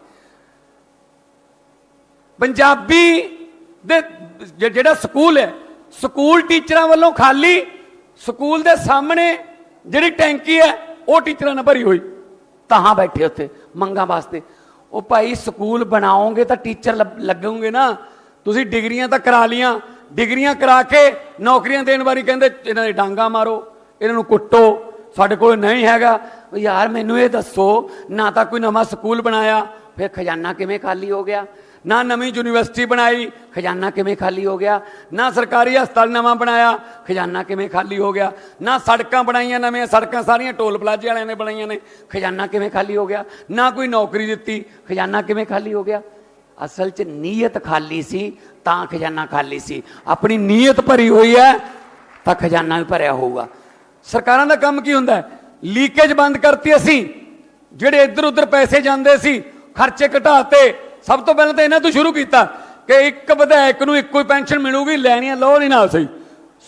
ਪੰਜਾਬੀ ਦੇ ਜਿਹੜਾ ਸਕੂਲ ਹੈ, ਸਕੂਲ ਟੀਚਰਾਂ ਵੱਲੋਂ ਖਾਲੀ, ਸਕੂਲ ਦੇ ਸਾਹਮਣੇ ਜਿਹੜੀ ਟੈਂਕੀ ਹੈ, ਉਹ ਟੀਚਰਾਂ ਨੇ ਭਰੀ ਹੋਈ। ਤਾਂ ਬੈਠੇ ਉੱਥੇ, ਮੰਗਾਂ ਵਾਸਤੇ। ਉਹ ਭਾਈ, ਸਕੂਲ ਬਣਾਓਗੇ ਤਾਂ ਟੀਚਰ ਲੱਗ- ਲੱਗੋਗੇ ਨਾ। ਤੁਸੀਂ ਡਿਗਰੀਆਂ ਤਾਂ ਕਰਾ ਲੀਆਂ। ਡਿਗਰੀਆਂ ਕਰਾ ਕੇ ਨੌਕਰੀਆਂ ਦੇਣ ਵਾਰੀ ਕਹਿੰਦੇ, ਇਹਨਾਂ ਦੇ ਡਾਂਗਾ ਮਾਰੋ, ਇਹਨਾਂ ਨੂੰ ਕੁੱਟੋ। ਸਾਡੇ ਕੋਲ ਨਹੀਂ ਹੈਗਾ। ਯਾਰ, ਮੈਨੂੰ ਇਹ ਦੱਸੋ, ਨਾ ਤਾਂ ਕੋਈ ਨਵਾਂ ਸਕੂਲ ਬਣਾਇਆ, ਫਿਰ ਖਜ਼ਾਨਾ ਕਿਵੇਂ ਖਾਲੀ ਹੋ ਗਿਆ? ਨਾ ਨਵੀਂ ਯੂਨੀਵਰਸਿਟੀ ਬਣਾਈ, ਖਜ਼ਾਨਾ ਕਿਵੇਂ ਖਾਲੀ ਹੋ ਗਿਆ? ਨਾ ਸਰਕਾਰੀ ਹਸਪਤਾਲ ਨਵਾਂ ਬਣਾਇਆ, ਖਜ਼ਾਨਾ ਕਿਵੇਂ ਖਾਲੀ ਹੋ ਗਿਆ? ਨਾ ਸੜਕਾਂ ਬਣਾਈਆਂ ਨਵੀਆਂ, ਸੜਕਾਂ ਸਾਰੀਆਂ ਟੋਲ ਪਲਾਜ਼ੇ ਵਾਲਿਆਂ ਨੇ ਬਣਾਈਆਂ ਨੇ, ਖਜ਼ਾਨਾ ਕਿਵੇਂ ਖਾਲੀ ਹੋ ਗਿਆ? ਨਾ ਕੋਈ ਨੌਕਰੀ ਦਿੱਤੀ, ਖਜ਼ਾਨਾ ਕਿਵੇਂ ਖਾਲੀ ਹੋ ਗਿਆ? ਅਸਲ 'ਚ ਨੀਅਤ ਖਾਲੀ ਸੀ, ਤਾਂ ਖਜ਼ਾਨਾ ਖਾਲੀ ਸੀ। ਆਪਣੀ ਨੀਅਤ ਭਰੀ ਹੋਈ ਹੈ, ਤਾਂ ਖਜ਼ਾਨਾ ਵੀ ਭਰਿਆ ਹੋਊਗਾ। ਸਰਕਾਰਾਂ ਦਾ ਕੰਮ ਕੀ ਹੁੰਦਾ? ਹੈ ਲੀਕੇਜ ਬੰਦ ਕਰਤੀ ਅਸੀਂ, ਜਿਹੜੇ ਇੱਧਰ ਉੱਧਰ ਪੈਸੇ ਜਾਂਦੇ ਸੀ, ਖਰਚੇ ਘਟਾਤੇ ਸਭ ਤੋਂ ਪਹਿਲਾਂ ਤਾਂ ਇਹਨਾਂ ਤੋਂ ਸ਼ੁਰੂ ਕੀਤਾ ਕਿ ਇੱਕ ਵਿਧਾਇਕ ਨੂੰ ਇੱਕੋ ਹੀ ਪੈਨਸ਼ਨ ਮਿਲੂਗੀ, ਲੈਣੀਆਂ ਲਓ ਨਹੀਂ ਨਾ ਸਹੀ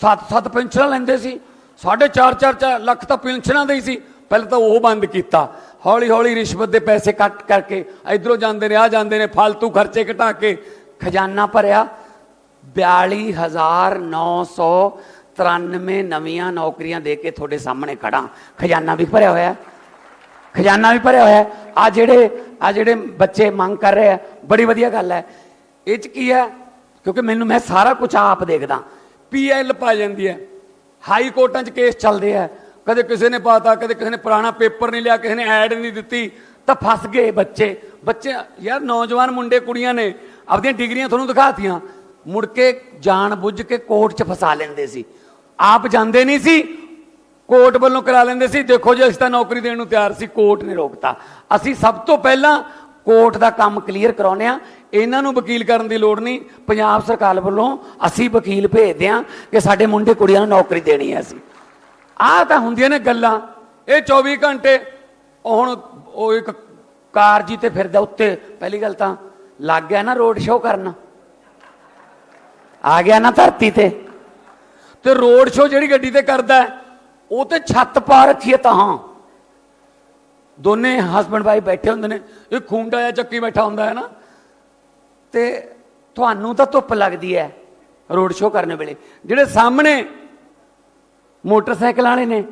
ਸੱਤ ਸੱਤ ਪੈਨਸ਼ਨਾਂ ਲੈਂਦੇ ਸੀ। ਸਾਢੇ ਚਾਰ ਚਾਰ ਚਾਰ ਲੱਖ ਤਾਂ ਪੈਨਸ਼ਨਾਂ ਦੇ ਹੀ ਸੀ। ਪਹਿਲਾਂ ਤਾਂ ਉਹ ਬੰਦ ਕੀਤਾ। ਹੌਲੀ ਹੌਲੀ ਰਿਸ਼ਵਤ ਦੇ ਪੈਸੇ ਕੱਟ ਕਰਕੇ ਇਧਰੋਂ ਜਾਂਦੇ ਨੇ ਆ ਜਾਂਦੇ ਨੇ ਫालतू ਖਰਚੇ ਘਟਾ ਕੇ ਖਜ਼ਾਨਾ ਭਰਿਆ। 42993 ਨਵੀਆਂ ਨੌਕਰੀਆਂ ਦੇ ਕੇ ਤੁਹਾਡੇ ਸਾਹਮਣੇ ਖੜਾ ਖਜ਼ਾਨਾ ਵੀ ਭਰਿਆ ਹੋਇਆ। ਹੈ। ਖਜ਼ਾਨਾ ਵੀ ਭਰਿਆ ਹੋਇਆ ਆ ਜਿਹੜੇ ਆ ਜਿਹੜੇ ਬੱਚੇ ਮੰਗ ਕਰ ਰਹੇ ਆ, ਬੜੀ ਵਧੀਆ ਗੱਲ ਹੈ। ਇਹ ਚ ਕੀ ਹੈ? ਕਿਉਂਕਿ ਮੈਨੂੰ, ਮੈਂ ਸਾਰਾ ਕੁਝ ਆਪ ਦੇਖਦਾ। ਪੀਐਲ ਪਾ ਜਾਂਦੀ ਹੈ। ਹਾਈ ਕੋਰਟਾਂ 'ਚ ਕੇਸ ਚੱਲਦੇ ਆ। ਕਦੇ ਕਿਸੇ ਨੇ ਪਾਤਾ, ਕਦੇ ਕਿਸੇ ਨੇ ਪੁਰਾਣਾ ਪੇਪਰ ਨਹੀਂ ਲਿਆ, ਕਿਸੇ ਨੇ ਐਡ ਨਹੀਂ ਦਿੱਤੀ, ਤਾਂ ਫਸ ਗਏ ਬੱਚੇ। ਬੱਚੇ, ਯਾਰ ਨੌਜਵਾਨ ਮੁੰਡੇ, ਕੁੜੀਆਂ ਨੇ ਆਪਣੀਆਂ ਡਿਗਰੀਆਂ ਤੁਹਾਨੂੰ ਦਿਖਾਤੀਆਂ। ਮੁੜ ਕੇ ਜਾਣ ਬੁੱਝ ਕੇ ਕੋਰਟ 'ਚ ਫਸਾ ਲੈਂਦੇ ਸੀ। ਆਪ ਜਾਂਦੇ ਨਹੀਂ ਸੀ ਕੋਰਟ ਵੱਲੋਂ ਕਰਾ ਲੈਂਦੇ ਸੀ। ਦੇਖੋ ਜੀ ਅਸੀਂ ਤਾਂ ਨੌਕਰੀ ਦੇਣ ਨੂੰ ਤਿਆਰ ਸੀ ਕੋਰਟ ਨੇ ਰੋਕਤਾ। ਅਸੀਂ ਸਭ ਤੋਂ ਪਹਿਲਾਂ ਕੋਰਟ ਦਾ ਕੰਮ ਕਲੀਅਰ ਕਰਾਉਨੇ ਆ ਇਹਨਾਂ ਨੂੰ ਵਕੀਲ ਕਰਨ ਦੀ ਲੋੜ ਨਹੀਂ। ਪੰਜਾਬ ਸਰਕਾਰ ਵੱਲੋਂ ਅਸੀਂ ਵਕੀਲ ਭੇਜਦੇ ਆ ਕਿ ਸਾਡੇ ਮੁੰਡੇ ਕੁੜੀਆਂ ਨੂੰ ਨੌਕਰੀ ਦੇਣੀ ਹੈ ਅਸੀਂ। ਆਹ ਤਾਂ ਹੁੰਦੀਆਂ ਨੇ ਗੱਲਾਂ। ਇਹ 24 ਘੰਟੇ ਉਹ ਹੁਣ ਉਹ ਇੱਕ ਕਾਰ ਜੀ ਤੇ ਫਿਰਦਾ ਉੱਤੇ। ਪਹਿਲੀ ਗੱਲ ਤਾਂ ਲੱਗ ਗਿਆ ਨਾ ਰੋਡ ਸ਼ੋਅ ਕਰਨ। ਆ ਗਿਆ ਨਾ ਧਰਤੀ ਤੇ। ਤੇ ਰੋਡ ਸ਼ੋਅ ਜਿਹੜੀ ਗੱਡੀ ਤੇ ਕਰਦਾ ਹੈ, ਉਹ ਤੇ ਛੱਤ ਪਾ ਰੱਖੀ ਹੈ ਤਾਂ। ਹਾਂ ਦੋਨੇ ਹਸਬੰਡ ਵਾਈਫ ਬੈਠੇ ਹੁੰਦੇ ਨੇ। ਇਹ ਖੁੰਡਾ ਜਾਂ ਚੱਕੀ ਬੈਠਾ ਹੁੰਦਾ ਹੈ ਨਾ। ਤੇ ਤੁਹਾਨੂੰ ਤਾਂ ਧੁੱਪ ਲੱਗਦੀ ਹੈ ਰੋਡ ਸ਼ੋਅ ਕਰਨ ਵੇਲੇ। ਜਿਹੜੇ ਸਾਹਮਣੇ ਮੋਟਰਸਾਈਕਲ ਵਾਲੇ ਨੇ,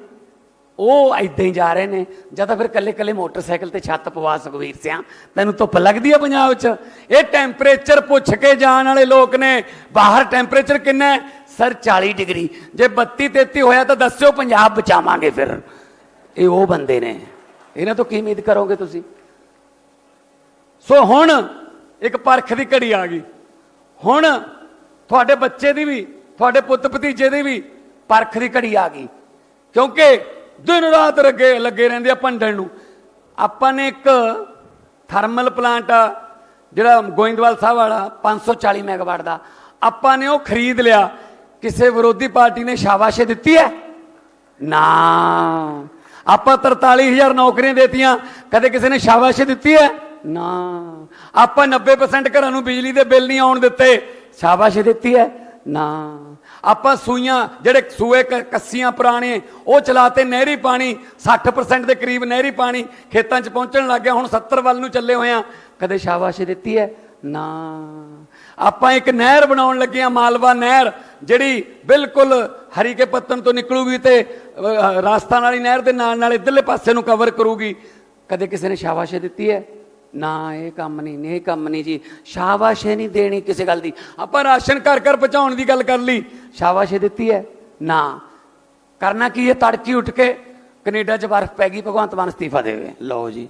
ਉਹ ਐਦਾਂ ਹੀ ਜਾ ਰਹੇ ਨੇ। ਜਾਂ ਤਾਂ ਫਿਰ ਕੱਲੇ ਕੱਲੇ ਮੋਟਰਸਾਈਕਲ ਤੇ ਛੱਤ ਪਵਾ ਸੁਖਵੀਰ ਸਿਆ। ਤੈਨੂੰ ਧੁੱਪ ਲੱਗਦੀ ਹੈ ਪੰਜਾਬ 'ਚ? ਇਹ ਟੈਂਪਰੇਚਰ ਪੁੱਛ ਕੇ ਜਾਣ ਵਾਲੇ ਲੋਕ ਨੇ। ਬਾਹਰ ਟੈਂਪਰੇਚਰ ਕਿੰਨਾ ਹੈ? Sir 40 degree. ਜੇ 32 33 ਹੋਇਆ ਤਾਂ ਦੱਸਿਓ ਪੰਜਾਬ ਬਚਾਵਾਂਗੇ ਫਿਰ। ਇਹ ਉਹ ਬੰਦੇ ਨੇ। ਇਹਨਾਂ ਤੋਂ ਕੀ ਉਮੀਦ ਕਰੋਗੇ ਤੁਸੀਂ? ਸੋ ਹੁਣ ਇੱਕ ਪਰਖ ਦੀ ਘੜੀ ਆ ਗਈ। ਹੁਣ ਤੁਹਾਡੇ ਬੱਚੇ ਦੀ ਵੀ, ਤੁਹਾਡੇ ਪੁੱਤ ਭਤੀਜੇ ਦੀ ਵੀ ਪਰਖ ਦੀ ਘੜੀ ਆ ਗਈ। ਕਿਉਂਕਿ ਦਿਨ ਰਾਤ ਲੱਗੇ ਲੱਗੇ ਰਹਿੰਦੇ ਆ ਭੰਡਣ ਨੂੰ। ਆਪਾਂ ਨੇ ਇੱਕ ਥਰਮਲ ਪਲਾਂਟ ਆ, ਜਿਹੜਾ ਗੋਇੰਦਵਾਲ ਸਾਹਿਬ ਵਾਲਾ 540 ਮੈਗਾਵਾਟ ਦਾ। ਆਪਾਂ ਨੇ ਉਹ ਖਰੀਦ ਲਿਆ। ਕਿਸੇ ਵਿਰੋਧੀ ਪਾਰਟੀ ਨੇ ਸ਼ਾਬਾਸ਼ੇ ਦਿੱਤੀ ਹੈ? ਨਾ। ਆਪਾਂ 43000 ਨੌਕਰੀਆਂ ਦੇਤੀਆਂ, ਕਦੇ ਕਿਸੇ ਨੇ ਸ਼ਾਬਾਸ਼ੇ ਦਿੱਤੀ ਹੈ? ਨਾ। ਆਪਾਂ 90% ਘਰਾਂ ਨੂੰ ਬਿਜਲੀ ਦੇ ਬਿੱਲ ਨਹੀਂ ਆਉਣ ਦਿੱਤੇ, ਸ਼ਾਬਾਸ਼ ਦਿੱਤੀ ਹੈ? ਨਾ। ਆਪਾਂ ਸੂਈਆਂ, ਜਿਹੜੇ ਸੂਏ ਕ- ਕੱਸੀਆਂ ਪੁਰਾਣੇ, ਉਹ ਚਲਾਤੇ ਨਹਿਰੀ ਪਾਣੀ 60% ਦੇ ਕਰੀਬ ਨਹਿਰੀ ਪਾਣੀ ਖੇਤਾਂ 'ਚ ਪਹੁੰਚਣ ਲੱਗ ਗਿਆ, ਹੁਣ 70 ਵੱਲ ਨੂੰ ਚੱਲੇ ਹੋਏ ਆ ਕਦੇ ਸ਼ਾਬਾਸ਼ ਦਿੱਤੀ ਹੈ? ਨਾ। ਆਪਾਂ ਇੱਕ ਨਹਿਰ ਬਣਾਉਣ ਲੱਗੇ ਆ ਮਾਲਵਾ ਨਹਿਰ। ਜਿਹੜੀ ਬਿਲਕੁਲ ਹਰੀ ਕੇ ਪੱਤਨ ਤੋਂ ਨਿਕਲੂਗੀ ਤੇ ਅਹ, ਰਾਜਸਥਾਨ ਵਾਲੀ ਨਹਿਰ ਦੇ ਨਾਲ ਨਾਲ ਇਧਰਲੇ ਪਾਸੇ ਨੂੰ ਕਵਰ ਕਰੂਗੀ। ਕਦੇ ਕਿਸੇ ਨੇ ਸ਼ਾਬਾਸ਼ ਦਿੱਤੀ ਹੈ? ਨਾ ਇਹ ਕੰਮ ਨਹੀਂ ਇਹ ਕੰਮ ਨਹੀਂ ਜੀ। ਸ਼ਾਬਾਸ਼ ਨਹੀਂ ਦੇਣੀ ਕਿਸੇ ਗੱਲ ਦੀ। ਆਪਾਂ ਰਾਸ਼ਨ ਘਰ ਘਰ ਪਹੁੰਚਾਉਣ ਦੀ ਗੱਲ ਕਰ ਲਈ। ਸ਼ਾਬਾਸ਼ ਦਿੱਤੀ ਹੈ? ਨਾ। ਕਰਨਾ ਕੀ ਹੈ? ਤੜਕੀ ਉੱਠ ਕੇ ਕੈਨੇਡਾ 'ਚ ਬਰਫ਼ ਪੈ ਗਈ ਭਗਵੰਤ ਮਾਨ ਅਸਤੀਫਾ ਦੇਵੇ ਲਓ ਜੀ।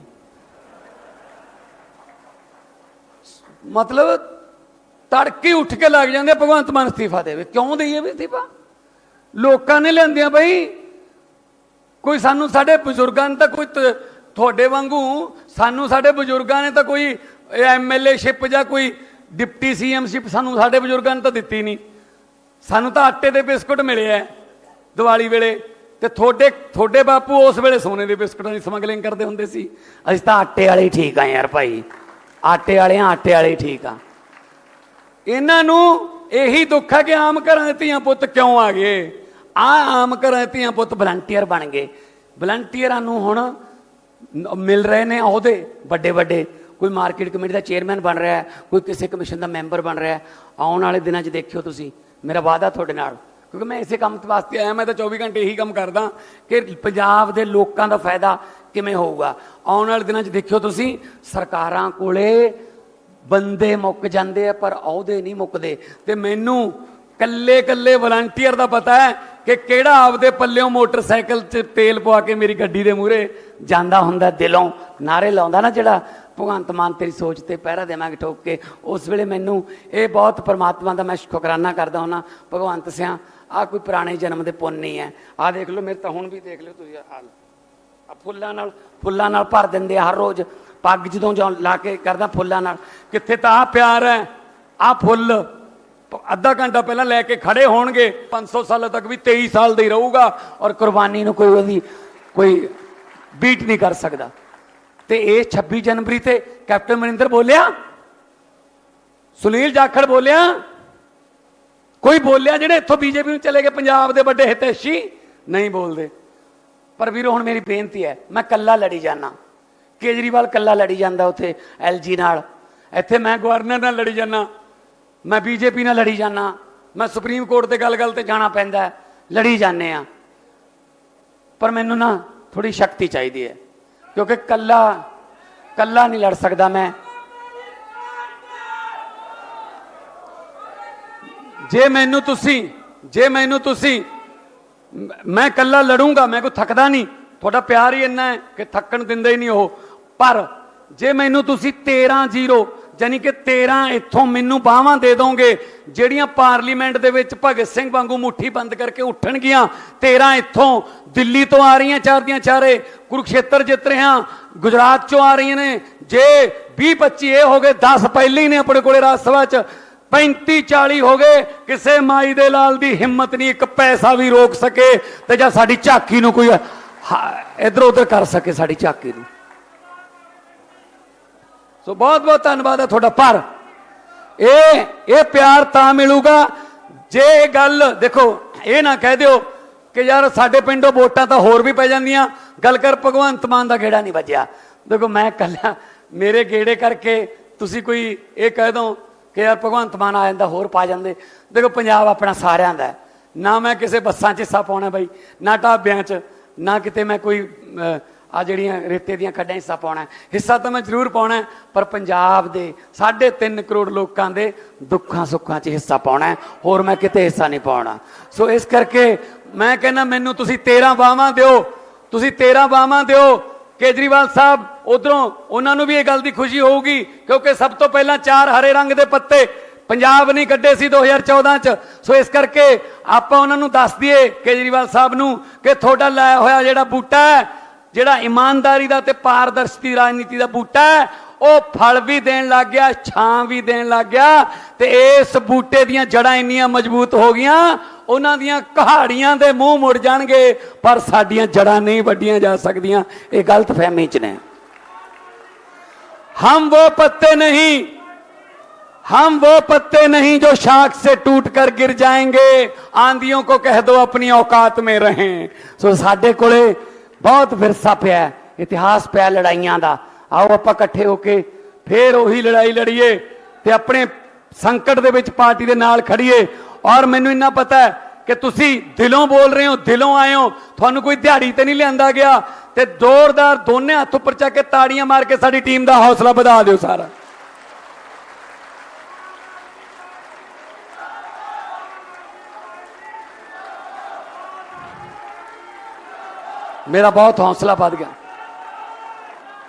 ਮਤਲਬ ਤੜਕੇ ਉੱਠ ਕੇ ਲੱਗ ਜਾਂਦੇ ਭਗਵੰਤ ਮਾਨ ਅਸਤੀਫਾ ਦੇਵੇ ਕਿਉਂ ਦਈਏ ਵੀ ਅਸਤੀਫਾ? ਲੋਕਾਂ ਨੇ ਲੈਂਦਿਆਂ ਬਈ, ਕੋਈ ਸਾਨੂੰ ਸਾਡੇ ਬਜ਼ੁਰਗਾਂ ਨੇ ਤਾਂ ਕੋਈ ਤੁਹਾਡੇ ਵਾਂਗੂ, ਸਾਨੂੰ ਸਾਡੇ ਬਜ਼ੁਰਗਾਂ ਨੇ ਤਾਂ ਕੋਈ ਐਮਐਲਏ ਸ਼ਿਪ ਜਾਂ ਕੋਈ ਡਿਪਟੀ ਸੀਐਮ ਸ਼ਿਪ ਸਾਨੂੰ ਸਾਡੇ ਬਜ਼ੁਰਗਾਂ ਨੇ ਤਾਂ ਦਿੱਤੀ ਨਹੀਂ। ਸਾਨੂੰ ਤਾਂ ਆਟੇ ਦੇ ਬਿਸਕੁਟ ਮਿਲੇ ਐ ਦੀਵਾਲੀ ਵੇਲੇ ਤੇ ਤੁਹਾਡੇ ਤੁਹਾਡੇ ਬਾਪੂ ਉਸ ਵੇਲੇ ਸੋਨੇ ਦੇ ਬਿਸਕੁਟਾਂ ਦੀ ਸਮਗਲਿੰਗ ਕਰਦੇ ਹੁੰਦੇ ਸੀ। ਅਸੀਂ ਤਾਂ ਆਟੇ ਵਾਲੇ ਹੀ ਠੀਕ ਆ ਯਾਰ ਭਾਈ। ਆਟੇ ਵਾਲੇ ਆ ਆਟੇ ਵਾਲੇ ਹੀ ਠੀਕ ਆ। ਇਹਨਾਂ ਨੂੰ ਇਹੀ ਦੁੱਖ ਹੈ ਕਿ ਆਮ ਘਰਾਂ ਦੇ ਧੀਆਂ ਪੁੱਤ ਕਿਉਂ ਆ ਗਏ? ਆ ਆਮ ਘਰਾਂ ਦੇ ਧੀਆਂ ਪੁੱਤ ਵਲੰਟੀਅਰ ਬਣ ਗਏ। ਵਲੰਟੀਅਰਾਂ ਨੂੰ ਹੁਣ ਮਿਲ ਰਹੇ ਨੇ ਅਹੁਦੇ ਵੱਡੇ ਵੱਡੇ ਕੋਈ ਮਾਰਕੀਟ ਕਮੇਟੀ ਦਾ ਚੇਅਰਮੈਨ ਬਣ ਰਿਹਾ ਹੈ, ਕੋਈ ਕਿਸੇ ਕਮਿਸ਼ਨ ਦਾ ਮੈਂਬਰ ਬਣ ਰਿਹਾ ਹੈ। ਆਉਣ ਵਾਲੇ ਦਿਨਾਂ 'ਚ ਦੇਖਿਓ ਤੁਸੀਂ, ਮੇਰਾ ਵਾਅਦਾ ਤੁਹਾਡੇ ਨਾਲ। ਕਿਉਂਕਿ ਮੈਂ ਇਸੇ ਕੰਮ ਵਾਸਤੇ ਆਇਆ, ਮੈਂ ਤਾਂ 24 ਘੰਟੇ ਇਹੀ ਕੰਮ ਕਰਦਾ ਕਿ ਪੰਜਾਬ ਦੇ ਲੋਕਾਂ ਦਾ ਫਾਇਦਾ ਕਿਵੇਂ ਹੋਊਗਾ। ਆਉਣ ਵਾਲੇ ਦਿਨਾਂ 'ਚ ਦੇਖਿਓ ਤੁਸੀਂ, ਸਰਕਾਰਾਂ ਕੋਲੇ ਬੰਦੇ ਮੁੱਕ ਜਾਂਦੇ ਆ, ਪਰ ਅਹੁਦੇ ਨਹੀਂ ਮੁੱਕਦੇ। ਤੇ ਮੈਨੂੰ ਕੱਲੇ ਕੱਲੇ ਵਲੰਟੀਅਰ ਦਾ ਪਤਾ ਹੈ ਕਿ ਕਿਹੜਾ ਆਪਦੇ ਪੱਲਿਓਂ ਮੋਟਰਸਾਈਕਲ 'ਚ ਤੇਲ ਪਵਾ ਕੇ ਮੇਰੀ ਗੱਡੀ ਦੇ ਮੂਹਰੇ ਜਾਂਦਾ ਹੁੰਦਾ ਦਿਲੋਂ। ਨਾਰੇ ਲਾਉਂਦਾ ਨਾ ਜਿਹੜਾ, ਭਗਵੰਤ ਮਾਨ, ਤੇਰੀ ਸੋਚ ਤੇ ਪਹਿਰਾ ਦੇਵਾਂਗੇ ਠੋਕ ਕੇ। ਉਸ ਵੇਲੇ ਮੈਨੂੰ ਇਹ ਬਹੁਤ ਪਰਮਾਤਮਾ ਦਾ ਮੈਂ ਸ਼ੁਕਰਾਨਾ ਕਰਦਾ ਹਾਂ ਭਗਵੰਤ ਸਿਆ ਆ ਕੋਈ ਪੁਰਾਣੇ ਜਨਮ ਦੇ ਪੁੰਨ ਨਹੀਂ ਹੈ। ਆ ਦੇਖ ਲਓ, ਮੇਰੇ ਤਾਂ ਹੁਣ ਵੀ ਦੇਖ ਲਿਓ ਤੁਸੀਂ ਆ ਆ ਫੁੱਲਾਂ ਨਾਲ ਫੁੱਲਾਂ ਨਾਲ ਭਰ ਦਿੰਦੇ ਆ ਹਰ ਰੋਜ਼। ਪੱਗ ਜਦੋਂ ਜਾਂ ਲਾ ਕੇ ਕਰਦਾ ਫੁੱਲਾਂ ਨਾਲ। ਕਿੱਥੇ ਤਾਂ ਆ ਪਿਆਰ ਹੈ ਆ ਫੁੱਲ। ਅੱਧਾ ਘੰਟਾ ਪਹਿਲਾਂ ਲੈ ਕੇ ਖੜੇ ਹੋਣਗੇ। 500 ਸਾਲਾਂ ਤੱਕ ਵੀ 23 ਸਾਲ ਦਾ ਹੀ ਰਹੂਗਾ ਔਰ ਕੁਰਬਾਨੀ ਨੂੰ ਕੋਈ ਉਹਦੀ ਕੋਈ ਬੀਟ ਨਹੀਂ ਕਰ ਸਕਦਾ। ਤੇ ਇਹ 26 ਜਨਵਰੀ ਤੇ ਕੈਪਟਨ ਮਨਿੰਦਰ ਬੋਲਿਆ, ਸੁਨੀਲ ਜਾਖੜ ਬੋਲਿਆ, ਕੋਈ ਬੋਲਿਆ ਜਿਹੜੇ ਇੱਥੋਂ ਬੀਜੇਪੀ ਨੂੰ ਚਲੇ ਗਏ ਪੰਜਾਬ ਦੇ ਵੱਡੇ ਹਿਤੈਸ਼ੀ, ਨਹੀਂ ਬੋਲਦੇ। ਪਰ ਵੀਰੋ, ਹੁਣ ਮੇਰੀ ਬੇਨਤੀ ਹੈ, ਮੈਂ ਕੱਲਾ ਲੜੀ ਜਾਣਾ ਕੇਜਰੀਵਾਲ ਕੱਲਾ ਲੜੀ ਜਾਂਦਾ ਉੱਥੇ ਐਲਜੀ ਨਾਲ। ਇੱਥੇ ਮੈਂ ਗਵਰਨਰ ਨਾਲ ਲੜੀ ਜਾਣਾ ਮੈਂ ਬੀਜੇਪੀ ਨਾਲ ਲੜੀ ਜਾਣਾ ਮੈਂ ਸੁਪਰੀਮ ਕੋਰਟ ਤੇ ਗੱਲ-ਗੱਲ ਤੇ ਜਾਣਾ ਪੈਂਦਾ ਲੜੀ ਜਾਂਦੇ ਆ ਪਰ ਮੈਨੂੰ ਨਾ ਥੋੜੀ ਸ਼ਕਤੀ ਚਾਹੀਦੀ ਹੈ, ਕਿਉਂਕਿ ਕੱਲਾ ਕੱਲਾ ਨਹੀਂ ਲੜ ਸਕਦਾ ਮੈਂ। ਜੇ ਮੈਨੂੰ ਤੁਸੀਂ, ਜੇ ਮੈਨੂੰ ਤੁਸੀਂ ਮੈਂ ਇਕੱਲਾ ਲੜੂੰਗਾ, ਮੈਂ ਕੋਈ ਥੱਕਦਾ ਨਹੀਂ। ਤੁਹਾਡਾ ਪਿਆਰ ਹੀ ਇੰਨਾ ਹੈ ਕਿ ਥੱਕਣ ਦਿੰਦੇ ਹੀ ਨਹੀਂ ਉਹ। ਪਰ ਜੇ ਮੈਨੂੰ ਤੁਸੀਂ 13 ਜ਼ੀਰੋ ਯਾਨੀ ਕਿ 13 ਇੱਥੋਂ ਮੈਨੂੰ ਬਾਹਾਂ ਦੇ ਦੋਗੇ, ਜਿਹੜੀਆਂ ਪਾਰਲੀਮੈਂਟ ਦੇ ਵਿੱਚ ਭਗਤ ਸਿੰਘ ਵਾਂਗੂ ਮੁੱਠੀ ਬੰਦ ਕਰਕੇ ਉੱਠਣਗੀਆਂ 13 ਇੱਥੋਂ ਦਿੱਲੀ ਤੋਂ ਆ ਰਹੀਆਂ ਚਾਰ ਦੀਆਂ ਚਾਰੇ ਕੁਰੂਖੇਤਰ ਜਿੱਤ ਰਿਹਾ ਗੁਜਰਾਤ ਚੋਂ ਆ ਰਹੀਆਂ ਨੇ, ਜੇ 20 25 ਇਹ ਹੋ ਗਏ 10 ਪਹਿਲੇ ਹੀ ਨੇ ਆਪਣੇ ਕੋਲੇ ਰਾਜ ਸਭਾ 'ਚ। 35 40 ਹੋ ਗਏ, ਕਿਸੇ ਮਾਈ ਦੇ ਲਾਲ ਦੀ ਹਿੰਮਤ ਨਹੀਂ, ਇੱਕ ਪੈਸਾ ਵੀ ਰੋਕ ਸਕੇ ਤੇ ਜਾਂ ਸਾਡੀ ਝਾਕੀ ਨੂੰ ਕੋਈ ਇਧਰ ਉਧਰ ਕਰ ਸਕੇ ਸਾਡੀ ਝਾਕੀ ਨੂੰ। ਸੋ ਬਹੁਤ ਬਹੁਤ ਧੰਨਵਾਦ ਹੈ ਤੁਹਾਡਾ ਪਰ ਇਹ ਇਹ ਪਿਆਰ ਤਾਂ ਮਿਲੂਗਾ, ਜੇ ਇਹ ਗੱਲ, ਦੇਖੋ, ਇਹ ਨਾ ਕਹਿ ਦਿਓ ਕਿ ਯਾਰ ਸਾਡੇ ਪਿੰਡੋਂ ਵੋਟਾਂ ਤਾਂ ਹੋਰ ਵੀ ਪੈ ਜਾਂਦੀਆਂ, ਗੱਲ ਕਰ ਭਗਵੰਤ ਮਾਨ ਦਾ ਗੇੜਾ ਨਹੀਂ ਵੱਜਿਆ। ਦੇਖੋ ਮੈਂ ਕੱਲਾ ਮੇਰੇ ਗੇੜੇ ਕਰਕੇ ਤੁਸੀਂ ਕੋਈ ਇਹ ਕਹਿ ਦੋ ਕਿ ਯਾਰ ਭਗਵੰਤ ਮਾਨ ਆ ਜਾਂਦਾ, ਹੋਰ ਪਾ ਜਾਂਦੇ। ਦੇਖੋ, ਪੰਜਾਬ ਆਪਣਾ ਸਾਰਿਆਂ ਦਾ ਨਾ ਮੈਂ ਕਿਸੇ ਬੱਸਾਂ 'ਚ ਹਿੱਸਾ ਪਾਉਣਾ ਬਾਈ, ਨਾ ਢਾਬਿਆਂ 'ਚ, ਨਾ ਕਿਤੇ ਮੈਂ ਕੋਈ ਆ ਜਿਹੜੀਆਂ ਰੇਤੇ ਦੀਆਂ ਖੱਡਾਂ ਹਿੱਸਾ ਪਾਉਣਾ ਹਿੱਸਾ ਤਾਂ ਮੈਂ ਜ਼ਰੂਰ ਪਾਉਣਾ ਪਰ ਪੰਜਾਬ ਦੇ 3.5 ਕਰੋੜ ਲੋਕਾਂ ਦੇ ਦੁੱਖਾਂ ਸੁੱਖਾਂ 'ਚ ਹਿੱਸਾ ਪਾਉਣਾ ਹੋਰ ਮੈਂ ਕਿਤੇ ਹਿੱਸਾ ਨਹੀਂ ਪਾਉਣਾ। ਸੋ ਇਸ ਕਰਕੇ ਮੈਂ ਕਹਿੰਦਾ, ਮੈਨੂੰ ਤੁਸੀਂ 13 ਬਾਹਾਂ ਦਿਓ। ਤੁਸੀਂ 13 ਬਾਹਾਂ ਦਿਓ। ਕੇਜਰੀਵਾਲ ਸਾਹਿਬ, ਉਧਰੋਂ ਉਹਨਾਂ ਨੂੰ ਵੀ ਇਹ ਗੱਲ ਦੀ ਖੁਸ਼ੀ ਹੋਊਗੀ, ਕਿਉਂਕਿ ਸਭ ਤੋਂ ਪਹਿਲਾਂ ਚਾਰ ਹਰੇ ਰੰਗ ਦੇ ਪੱਤੇ ਪੰਜਾਬ ਨਹੀਂ ਕੱਢੇ ਸੀ 2014 ਚ। ਸੋ ਇਸ ਕਰਕੇ ਆਪਾਂ ਉਹਨਾਂ ਨੂੰ ਦੱਸ ਦਈਏ ਕੇਜਰੀਵਾਲ ਸਾਹਿਬ ਨੂੰ ਕਿ ਤੁਹਾਡਾ ਲਾਇਆ ਹੋਇਆ ਜਿਹੜਾ ਬੂਟਾ ਹੈ, ਜਿਹੜਾ ਇਮਾਨਦਾਰੀ ਦਾ ਤੇ ਪਾਰਦਰਸ਼ਤੀ ਰਾਜਨੀਤੀ ਦਾ ਬੂਟਾ ਹੈ, ਉਹ ਫਲ ਵੀ ਦੇਣ ਲੱਗ ਗਿਆ, ਛਾਂ ਵੀ ਦੇਣ ਲੱਗ ਗਿਆ ਤੇ ਇਸ ਬੂਟੇ ਦੀਆਂ ਜੜਾਂ ਇੰਨੀਆਂ ਮਜ਼ਬੂਤ ਹੋ ਗਈਆਂ ਉਹਨਾਂ ਦੀਆਂ ਕਹਾੜੀਆਂ ਦੇ ਮੂੰਹ ਮੁੜ ਜਾਣਗੇ ਪਰ ਸਾਡੀਆਂ ਜੜਾਂ ਨਹੀਂ ਵੱਡੀਆਂ ਜਾ ਸਕਦੀਆਂ ਇਹ ਗਲਤ ਫਹਿਮੀ ਚ ਨੇ हम वो पत्ते नहीं हम वो पत्ते नहीं जो शाख से टूट कर गिर जाएंगे आंधियों को कह दो अपनी औकात में रहें ਸੋ ਸਾਡੇ ਕੋਲੇ ਬਹੁਤ ਵਿਰਸਾ ਪਿਆ ਹੈ, ਇਤਿਹਾਸ ਪਿਆ ਲੜਾਈਆਂ ਦਾ ਆਓ ਆਪਾਂ ਇਕੱਠੇ ਹੋ ਕੇ ਫੇਰ ਉਹੀ ਲੜਾਈ ਲੜੀਏ ਤੇ ਆਪਣੇ ਸੰਕਟ ਦੇ ਵਿੱਚ ਪਾਰਟੀ ਦੇ ਨਾਲ ਖੜੀਏ ਔਰ ਮੈਨੂੰ ਇੰਨਾ ਪਤਾ ਹੈ ਕਿ ਤੁਸੀਂ ਦਿਲੋਂ ਬੋਲ ਰਹੇ ਹੋ, ਦਿਲੋਂ ਆਏ ਹੋ, ਤੁਹਾਨੂੰ ਕੋਈ ਦਿਹਾੜੀ ਤੇ ਨਹੀਂ ਲਿਆਂਦਾ ਗਿਆ। ਤੇ ਜ਼ੋਰਦਾਰ ਦੋਨੇ ਹੱਥ ਉੱਪਰ ਚੱਕ ਕੇ ਤਾੜੀਆਂ ਮਾਰ ਕੇ ਸਾਡੀ ਟੀਮ ਦਾ ਹੌਸਲਾ ਵਧਾ ਦਿਓ ਸਾਰਾ। ਮੇਰਾ ਬਹੁਤ ਹੌਸਲਾ ਵੱਧ ਗਿਆ।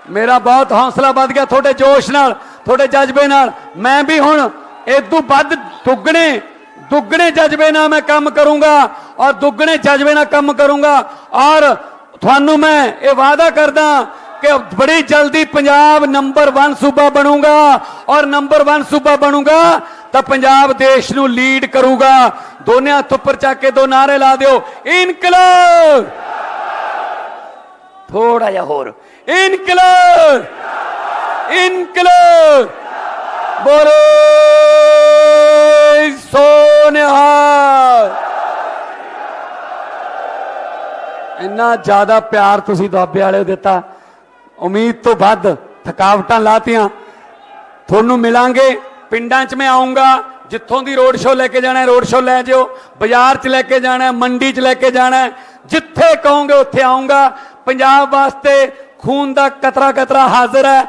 ਮੇਰਾ ਬਹੁਤ ਹੌਸਲਾ ਵੱਧ ਗਿਆ ਤੁਹਾਡੇ ਜੋਸ਼ ਨਾਲ, ਤੁਹਾਡੇ ਜਜ਼ਬੇ ਨਾਲ। ਮੈਂ ਵੀ ਹੁਣ ਇਦੋਂ ਵੱਧ ਦੁੱਗਣੇ ਦੁੱਗਣੇ ਜਜ਼ਬੇ ਨਾਲ ਮੈਂ ਕੰਮ ਕਰੂੰਗਾ ਔਰ ਦੁੱਗਣੇ ਜਜ਼ਬੇ ਨਾਲ ਕੰਮ ਕਰੂੰਗਾ ਔਰ ਤੁਹਾਨੂੰ ਮੈਂ ਇਹ ਵਾਅਦਾ ਕਰਦਾ ਕਿ ਬੜੀ ਜਲਦੀ ਪੰਜਾਬ ਨੰਬਰ 1 ਸੂਬਾ ਬਣੂਗਾ ਔਰ ਨੰਬਰ 1 ਸੂਬਾ ਬਣੂਗਾ ਤਾਂ ਪੰਜਾਬ ਦੇਸ਼ ਨੂੰ ਲੀਡ ਕਰੂਗਾ ਦੋਨੇ ਹੱਥ ਉੱਪਰ ਚੱਕ ਕੇ ਦੋ ਨਾਰੇ ਲਾ ਦਿਓ ਇਨਕਲਾਬ ਥੋੜਾ ਜਿਹਾ ਹੋਰ ਇਨਕਲਾਬ ਇਨਕਲਾਬ ਬੋਲੇ ਸੋਨਿਹਾਲ। ਇੰਨਾ ਜ਼ਿਆਦਾ ਪਿਆਰ ਤੁਸੀਂ ਦੁਆਬੇ ਵਾਲੇ ਦਿੱਤਾ। ਉਮੀਦ ਤੋਂ ਵੱਧ ਥਕਾਵਟਾਂ ਲਾਤੀਆਂ। ਤੁਹਾਨੂੰ ਮਿਲਾਂਗੇ, ਪਿੰਡਾਂ 'ਚ ਮੈਂ ਆਉਂਗਾ ਜਿੱਥੋਂ ਦੀ ਰੋਡ ਸ਼ੋਅ ਲੈ ਕੇ ਜਾਣਾ ਹੈ, ਰੋਡ ਸ਼ੋਅ ਲੈ ਜਿਓ। ਬਾਜ਼ਾਰ 'ਚ ਲੈ ਕੇ ਜਾਣਾ ਹੈ, ਮੰਡੀ 'ਚ ਲੈ ਕੇ ਜਾਣਾ ਹੈ। ਜਿੱਥੇ ਕਹੋਗੇ, ਉੱਥੇ ਆਉਂਗਾ ਪੰਜਾਬ ਵਾਸਤੇ ਖੂਨ ਦਾ ਕਤਰਾ ਕਤਰਾ ਹਾਜ਼ਰ ਹੈ।